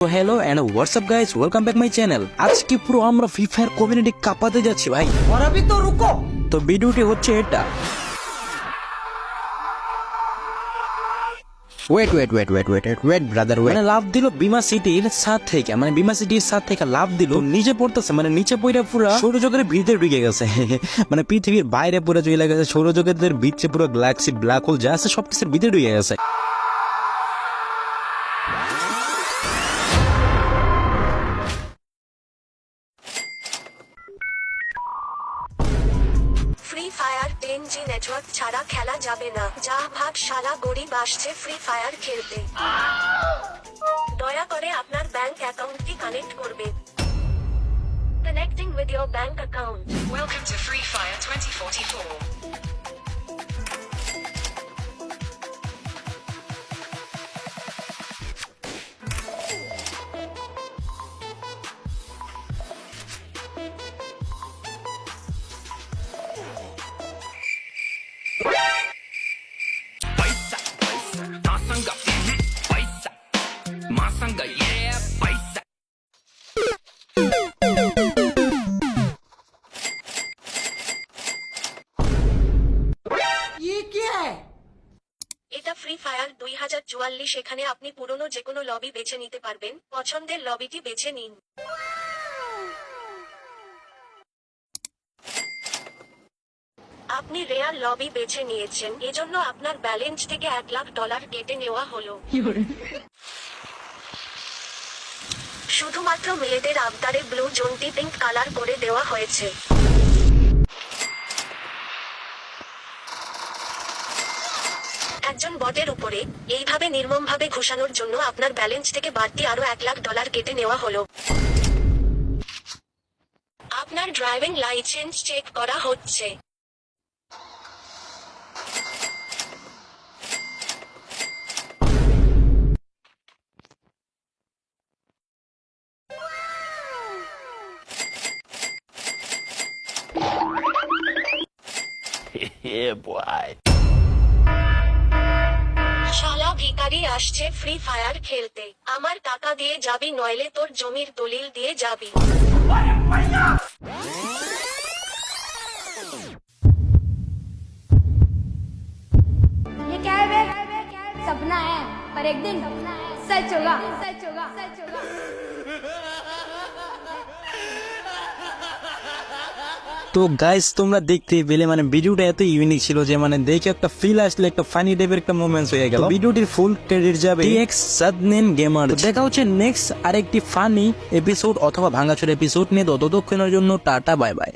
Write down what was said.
তো hello and WhatsApp guys welcome back my channel আজকে পুরো আমরা ফ্রি ফায়ার কমিউনিটি কাপাতে যাচ্ছি ভাই। পড়াবি তো রুকো তো ভিডিওটি হচ্ছে এটা। Wait wait wait wait wait wait wait brother wait মানে লাভ দিল বিমা সিটির সাথ থেকে মানে বিমা সিটির সাথ থেকে লাভ দিল। নিচে পড়তেছে মানে নিচে পড়ে পুরো সৌরজগতের ভিতরে ঢুকে গেছে। মানে পৃথিবীর বাইরে পুরো চলে গেছে সৌরজগতের ভিতরে পুরো গ্যালাক্সি ব্ল্যাক হোল যা আছে সব কিছুর ভিতরে ঢুকে গেছে। Free fire ten G network ছাড়া খেলা যাবে না। যা ভাগ সারা গরিব আসছে ফ্রি ফায়ার খেলতে। দয়া করে আপনার ব্যাংক অ্যাকাউন্টটি কানেক্ট করবে connecting with your bank account Welcome to Free Fire 2044. এটা ফ্রি ফায়ার দুই হাজার চুয়াল্লিশ এখানে আপনি পুরনো যে কোনো লবি বেছে নিতে পারবেন। পছন্দের লবিটি বেছে নিন। আপনি রেয়ার লবি বেছে নিয়েছেন এজন্য আপনার ব্যালেন্স থেকে এক লাখ ডলার কেটে নেওয়া হলো। শুধুমাত্র মেয়েদের আবদারে ব্লু জোনটি পিঙ্ক কালার করে দেওয়া হয়েছে। একজন বটের উপরে এইভাবে নির্মমভাবে ঘুষানোর জন্য আপনার ব্যালেন্স থেকে বাড়তি আরও এক লাখ ডলার কেটে নেওয়া হলো। আপনার ড্রাইভিং লাইসেন্স চেক করা হচ্ছে। শালা ভিখারি আসছে ফ্রি ফায়ার খেলতে আমার টাকা দিয়ে যাবি নইলে তোর জমির দলিল দিয়ে যাবি ये क्या है बे सपना है पर एक दिन सच होगा सच होगा सच होगा তো গাইস তোমরা দেখতে পেলে মানে ভিডিওটা এত ইউনিক ছিল যে মানে দেখে একটা ফিল আসলে একটা ফানি টাইপের একটা মোমেন্টস হয়ে গেল। ভিডিওটির ফুল ক্রেডিট যাবে টিএক্স সাদনেন গেমার দেখা হচ্ছে নেক্সট আরেকটি ফানি এপিসোড অথবা ভাঙাচোর এপিসোড নিয়ে। ততক্ষণের জন্য টাটা বাই বাই